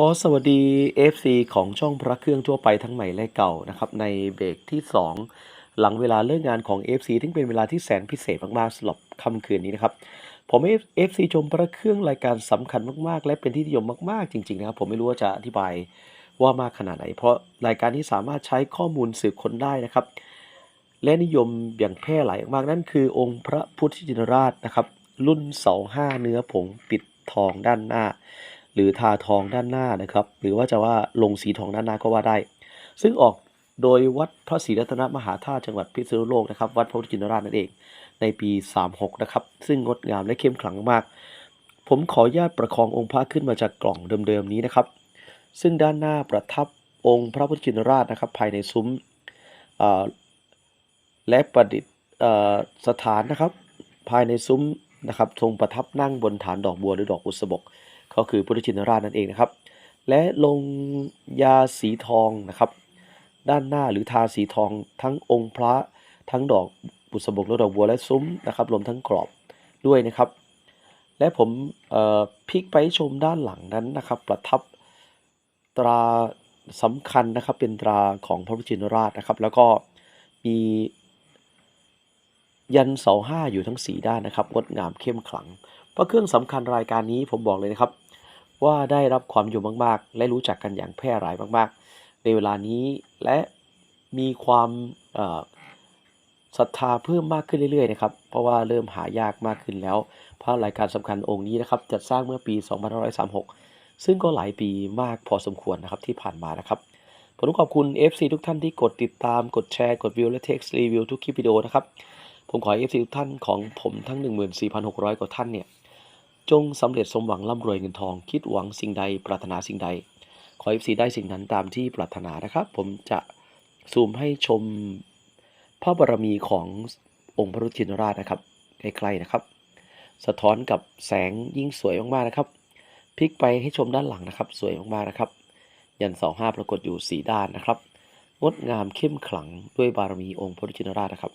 ขอสวัสดี FC ของช่องพระเครื่องทั่วไปทั้งใหม่และเก่านะครับในเบรกที่ 2 หลังเวลาเลิกงานของ FC ที่เป็นเวลาที่แสนพิเศษมากๆสำหรับค่ำคืนนี้นะครับผมให้ FC ชมพระเครื่องรายการสำคัญมากๆ และเป็นที่นิยมมากๆ จริงๆนะครับผมไม่รู้ว่าจะอธิบายว่ามากขนาดไหน เพราะรายการที่สามารถใช้ข้อมูลสืบค้นได้นะครับ และนิยมอย่างแพร่หลายมากนั่นคือองค์พระพุทธชินราชนะครับรุ่นเสาห้าเนื้อผงปิดทองด้านหน้า หรือทาทองด้านหน้านะครับ หรือว่าจะว่าลงสีทองด้านหน้าก็ว่าได้ ซึ่งออกโดยวัดพระศรีรัตนมหาธาตุจังหวัดพิษณุโลกนะครับ วัดพระพุทธินราชนั่นเอง ในปี 36 นะครับ ซึ่งงดงามและเข้มขลังมาก ผมขออนุญาตประคององค์พระขึ้นมาจากกล่องเดิมๆนี้นะครับ ซึ่งด้านหน้าประทับองค์พระพุทธชินราชนะครับ ภายในซุ้มและประดิษเอ่อสถานนะครับ ภายในซุ้มนะครับทรงประทับนั่งบนฐานดอกบัวหรือดอกบุษบก ก็คือพุทธชินราชนั่นเองนะครับ และลงยาสีทองนะครับ ด้านหน้าหรือทาสีทองทั้งองค์พระทั้งดอกบุษบกและดอกบัวและซุ้มนะครับรวมทั้งกรอบด้วยนะครับ และผมพลิกไปชมด้านหลังนั้นนะครับ ประทับตราสำคัญนะครับเป็นตราของพระพุทธชินราชนะครับ แล้วก็มียันเสาห้าอยู่ทั้งสีด้านนะครับงดงามเข้มขลัง เพราะเครื่องสำคัญรายการนี้ผมบอกเลยนะครับ ว่าได้รับความนิยมมากๆ และรู้จักกันอย่างแพร่หลายมากๆ ในเวลานี้และมีความศรัทธาเพิ่มมากขึ้นเรื่อยๆนะครับ เพราะว่าเริ่มหายากมากขึ้นแล้วเพราะรายการสำคัญองค์นี้นะครับจัดสร้างเมื่อปี 2536 ซึ่งก็หลายปีมากพอสมควรนะครับที่ผ่านมานะครับ ผมต้องขอบคุณ FC ทุกท่านที่กดติดตาม กดแชร์ กดวิวและเท็กซ์รีวิวทุกคลิปวิดีโอนะครับ ผมขอให้ FC ทุกท่านของผมทั้ง 14,600 กว่าท่านเนี่ย จงสำเร็จสมหวังร่ำรวยเงินทอง คิดหวังสิ่งใด ปรารถนาสิ่งใด ขอ FC ได้สิ่งนั้นตามที่ปรารถนานะครับ ผมจะซูมให้ชมพระบารมีขององค์พระรุชินราชนะครับใกล้ๆนะครับ สะท้อนกับแสงยิ่งสวยมากๆนะครับพลิกไปให้ชมด้านหลังนะครับ สวยมากๆนะครับ ยันเสาห้าปรากฏอยู่สีด้านนะครับ งดงามเข้มขลังด้วยบารมีองค์พระรุชินราชนะครับ